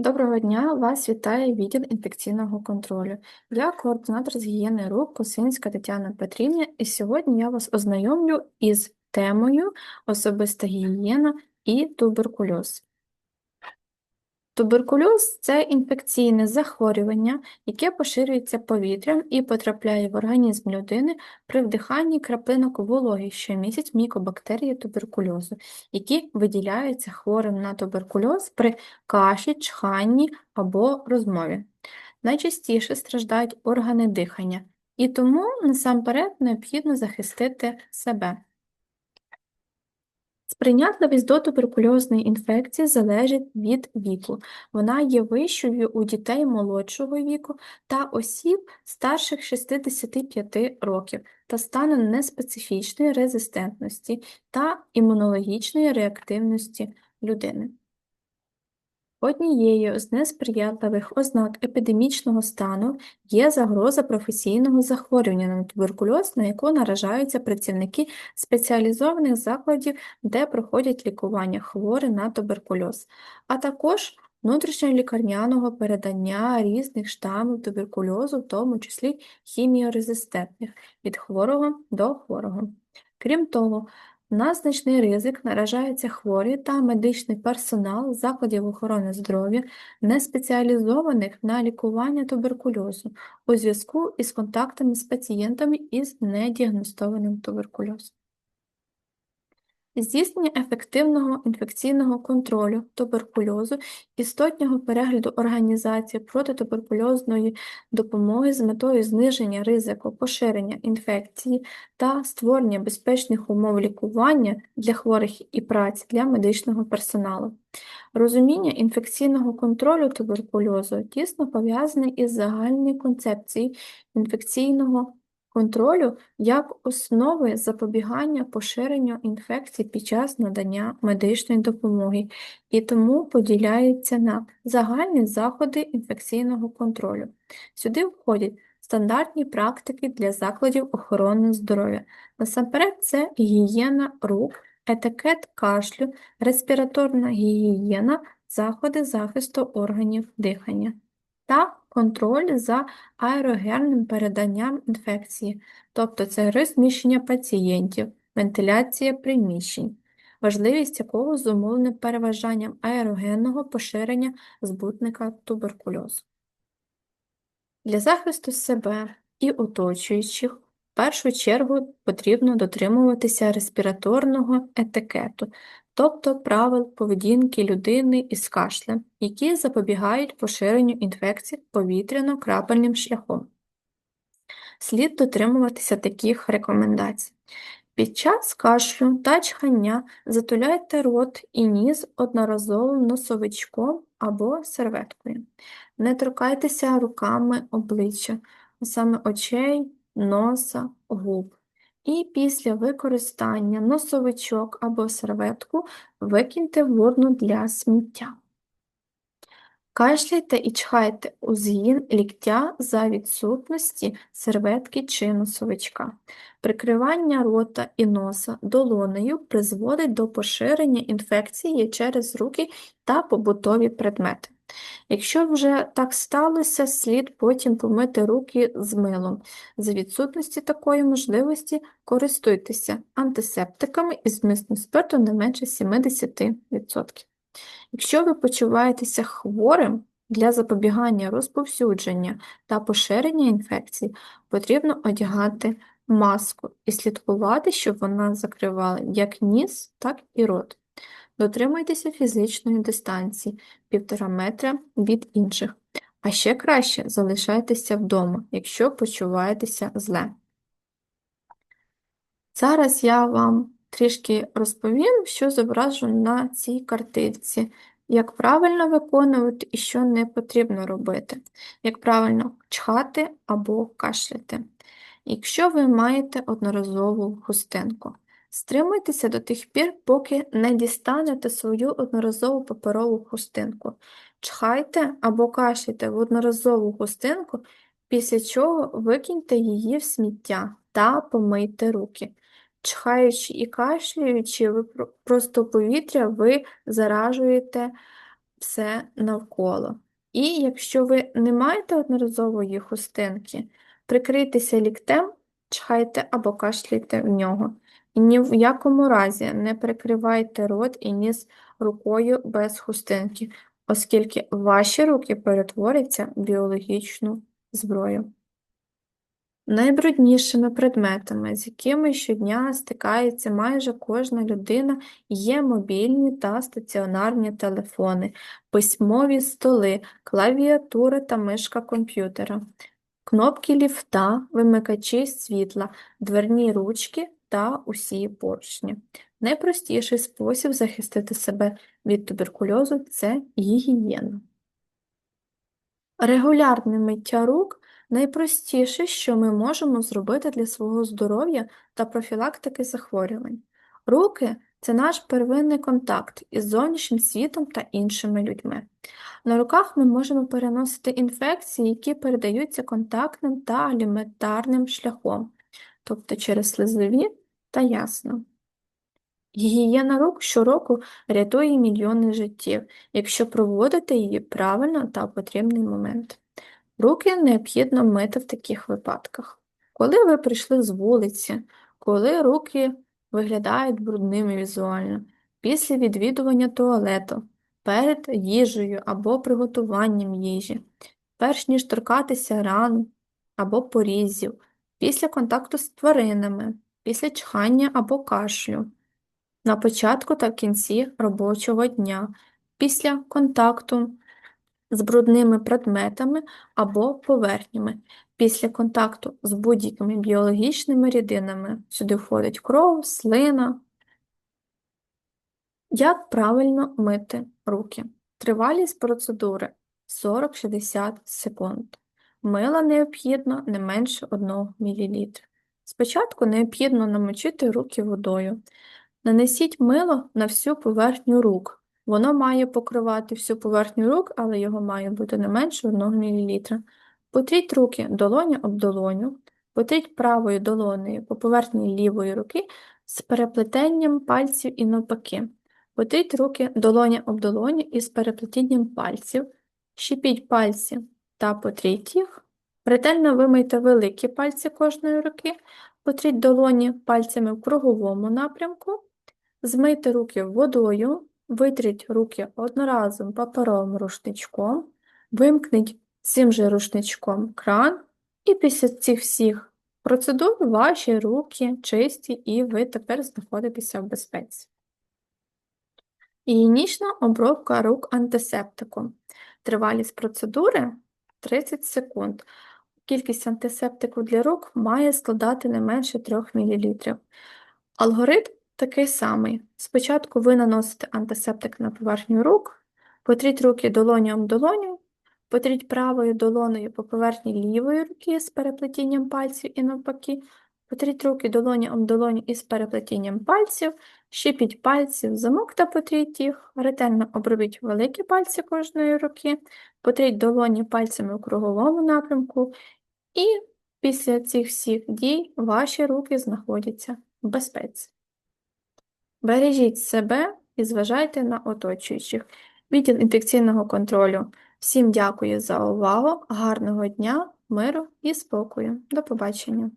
Доброго дня! Вас вітає відділ інфекційного контролю. Я координатор з гігієни рук Косинська Тетяна Петрівна, і сьогодні я вас ознайомлю із темою особиста гігієна і туберкульоз. Туберкульоз це інфекційне захворювання, яке поширюється повітрям і потрапляє в організм людини при вдиханні краплинок вологи, що містять мікобактерії туберкульозу, які виділяються хворим на туберкульоз при кашлі, чханні або розмові. Найчастіше страждають органи дихання, і тому насамперед необхідно захистити себе. Сприйнятливість до туберкульозної інфекції залежить від віку. Вона є вищою у дітей молодшого віку та осіб старших 65 років та станом неспецифічної резистентності та імунологічної реактивності людини. Однією з несприятливих ознак епідемічного стану є загроза професійного захворювання на туберкульоз, на яку наражаються працівники спеціалізованих закладів, де проходять лікування хворих на туберкульоз, а також внутрішньолікарняного передання різних штамів туберкульозу, в тому числі хіміорезистентних, від хворого до хворого. Крім того, на значний ризик наражаються хворі та медичний персонал закладів охорони здоров'я, не спеціалізованих на лікування туберкульозу у зв'язку із контактами з пацієнтами із недіагностованим туберкульозом. Здійснення ефективного інфекційного контролю туберкульозу, істотнього перегляду організації протитуберкульозної допомоги з метою зниження ризику поширення інфекції та створення безпечних умов лікування для хворих і праці для медичного персоналу. Розуміння інфекційного контролю туберкульозу тісно пов'язане із загальною концепцією інфекційного контролю як основи запобігання поширенню інфекцій під час надання медичної допомоги і тому поділяється на загальні заходи інфекційного контролю. Сюди входять стандартні практики для закладів охорони здоров'я. Насамперед, це гігієна рук, етикет кашлю, респіраторна гігієна, заходи захисту органів дихання та контроль за аерогенним переданням інфекції, тобто це розміщення пацієнтів, вентиляція приміщень, важливість якого зумовлена переважанням аерогенного поширення збутника туберкульозу. Для захисту себе і оточуючих в першу чергу потрібно дотримуватися респіраторного етикету, тобто правил поведінки людини із кашлем, які запобігають поширенню інфекцій повітряно-крапельним шляхом. Слід дотримуватися таких рекомендацій. Під час кашлю та чхання затуляйте рот і ніс одноразовим носовичком або серветкою. Не торкайтеся руками обличчя, саме очей, носа, губ і після використання носовичок або серветку викиньте в урну для сміття. Кашляйте і чхайте у згін ліктя за відсутності серветки чи носовичка. Прикривання рота і носа долонею призводить до поширення інфекції через руки та побутові предмети. Якщо вже так сталося, слід потім помити руки з милом. За відсутності такої можливості користуйтеся антисептиками із мисним спирту не менше 70%. Якщо ви почуваєтеся хворим, для запобігання розповсюдження та поширення інфекцій потрібно одягати маску і слідкувати, щоб вона закривала як ніс, так і рот. Дотримуйтеся фізичної дистанції 1,5 метра від інших, а ще краще залишайтеся вдома, якщо почуваєтеся зле. Зараз я вам трішки розповім, що зображено на цій картинці, як правильно виконувати і що не потрібно робити, як правильно чхати або кашляти. Якщо ви маєте одноразову хустинку. Стримуйтеся до тих пір, поки не дістанете свою одноразову паперову хустинку. Чхайте або кашляйте в одноразову хустинку, після чого викиньте її в сміття та помийте руки. Чхаючи і кашляючи, ви просто повітря ви заражуєте все навколо. І якщо ви не маєте одноразової хустинки, прикрийтеся ліктем, чхайте або кашляйте в нього. Ні в якому разі не прикривайте рот і ніс рукою без хустинки, оскільки ваші руки перетворяться в біологічну зброю. Найбруднішими предметами, з якими щодня стикається майже кожна людина, є мобільні та стаціонарні телефони, письмові столи, клавіатура та мишка комп'ютера, кнопки ліфта, вимикачі світла, дверні ручки та усі поручні. Найпростіший спосіб захистити себе від туберкульозу це гігієна. Регулярне миття рук найпростіше, що ми можемо зробити для свого здоров'я та профілактики захворювань. Руки це наш первинний контакт із зовнішнім світом та іншими людьми. На руках ми можемо переносити інфекції, які передаються контактним та аліментарним шляхом, тобто через слизові та ясно. Гігієна рук щороку рятує мільйони життів, якщо проводити її правильно та в потрібний момент. Руки необхідно мити в таких випадках. Коли ви прийшли з вулиці, коли руки виглядають брудними візуально, після відвідування туалету, перед їжею або приготуванням їжі, перш ніж торкатися ран або порізів, після контакту з тваринами, після чхання або кашлю, на початку та кінці робочого дня, після контакту з брудними предметами або поверхнями, після контакту з будь-якими біологічними рідинами. Сюди входить кров, слина. Як правильно мити руки? Тривалість процедури 40-60 секунд. Мила необхідно не менше 1 мл. Спочатку необхідно намочити руки водою. Нанесіть мило на всю поверхню рук. Воно має покривати всю поверхню рук, але його має бути не менше 1 мл. Потріть руки долоня об долоню, потріть правою долонею по поверхні лівої руки з переплетенням пальців і навпаки. Потріть руки долоня об долоню із переплетінням пальців, щепіть пальці та потріть їх. Ретельно вимийте великі пальці кожної руки, потріть долоні пальцями в круговому напрямку, змийте руки водою, витріть руки одноразовим паперовим рушничком, вимкніть цим же рушничком кран, і після цих всіх процедур ваші руки чисті і ви тепер знаходитеся в безпеці. Гігієнічна обробка рук антисептиком. Тривалість процедури 30 секунд. Кількість антисептику для рук має складати не менше 3 мл. Алгоритм такий самий. Спочатку ви наносите антисептик на поверхню рук, потріть руки долоню об долоню, потріть правою долоною по поверхні лівої руки з переплетінням пальців і навпаки, потріть руки долоні об долоню із переплетінням пальців, щипіть пальців, замок та потріть їх, ретельно обробіть великі пальці кожної руки, потріть долоні пальцями у круговому напрямку, і після цих всіх дій ваші руки знаходяться в безпеці. Бережіть себе і зважайте на оточуючих. Відділ інфекційного контролю. Всім дякую за увагу, гарного дня, миру і спокою. До побачення!